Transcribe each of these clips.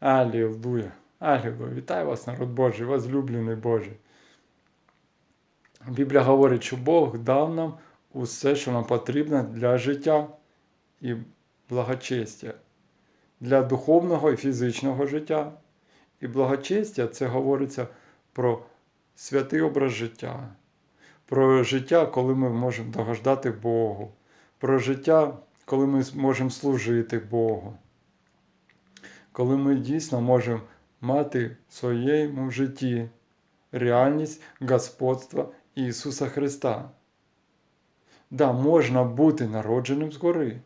Алілуя! Алілуя! Вітаю вас, народ Божий, возлюблений Божий. Біблія говорить, що Бог дав нам усе, що нам потрібно для життя і благочестя, для духовного і фізичного життя. І благочестя це говориться про святий образ життя, про життя, коли ми можемо догождати Богу, про життя, коли ми можемо служити Богу, коли ми дійсно можемо мати в своєму житті реальність господства Ісуса Христа. Да, можна бути народженим згори,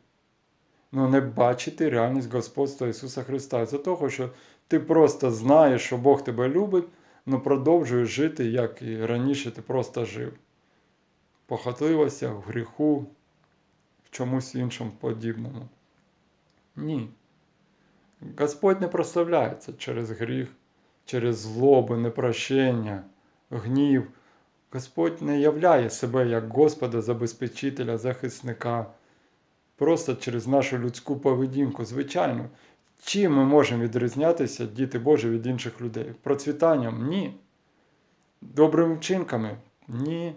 але не бачити реальність господства Ісуса Христа. За того, що ти просто знаєш, що Бог тебе любить, але продовжуєш жити, як і раніше ти просто жив. В похотливостях, в гріху, в чомусь іншому подібному. Ні. Господь не прославляється через гріх, через злобу, непрощення, гнів. Господь не являє себе як Господа, забезпечителя, захисника, просто через нашу людську поведінку. Звичайно, чим ми можемо відрізнятися, діти Божі, від інших людей? Процвітанням? Ні. Добрими вчинками? Ні.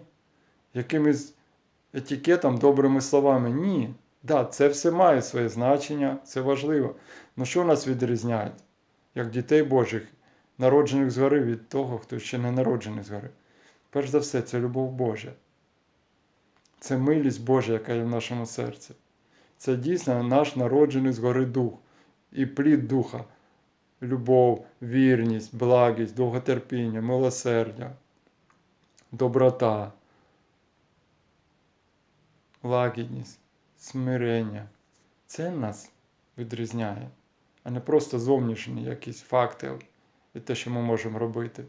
Якимось етикетом, добрими словами? Ні. Да, це все має своє значення, це важливо. Ну що нас відрізняє, як дітей Божих, народжених згори від того, хто ще не народжений згори? Перш за все, це любов Божа. Це милість Божа, яка є в нашому серці. Це дійсно наш народжений згори дух і плід духа, любов, вірність, благість, довготерпіння, милосердя, доброта, лагідність, смирення. Це нас відрізняє, а не просто зовнішні якісь факти і те, що ми можемо робити.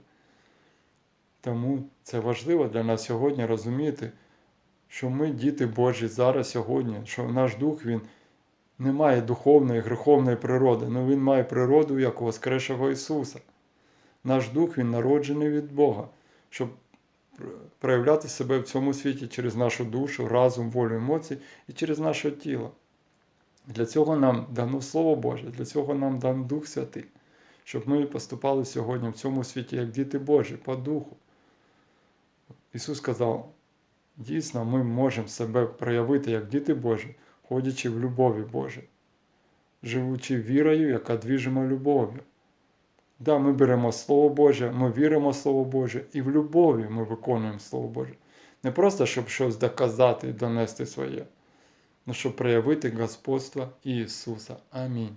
Тому це важливо для нас сьогодні розуміти, що ми діти Божі зараз сьогодні, що наш дух він не має духовної, греховної природи, але він має природу як у Воскресшого Ісуса. Наш дух він народжений від Бога, щоб проявляти себе в цьому світі через нашу душу, разум, волю, емоції і через наше тіло. Для цього нам дано Слово Боже, для цього нам дан Дух Святий, щоб ми поступали сьогодні в цьому світі як діти Божі, по духу. Ісус сказав, дійсно, ми можемо себе проявити як діти Божі, ходячи в любові Божій, живучи вірою, яка двіжима любов'ю. Да, ми беремо Слово Боже, ми віримо в Слово Боже, і в любові ми виконуємо Слово Боже. Не просто, щоб щось доказати і донести своє, але щоб проявити господство Ісуса. Амінь.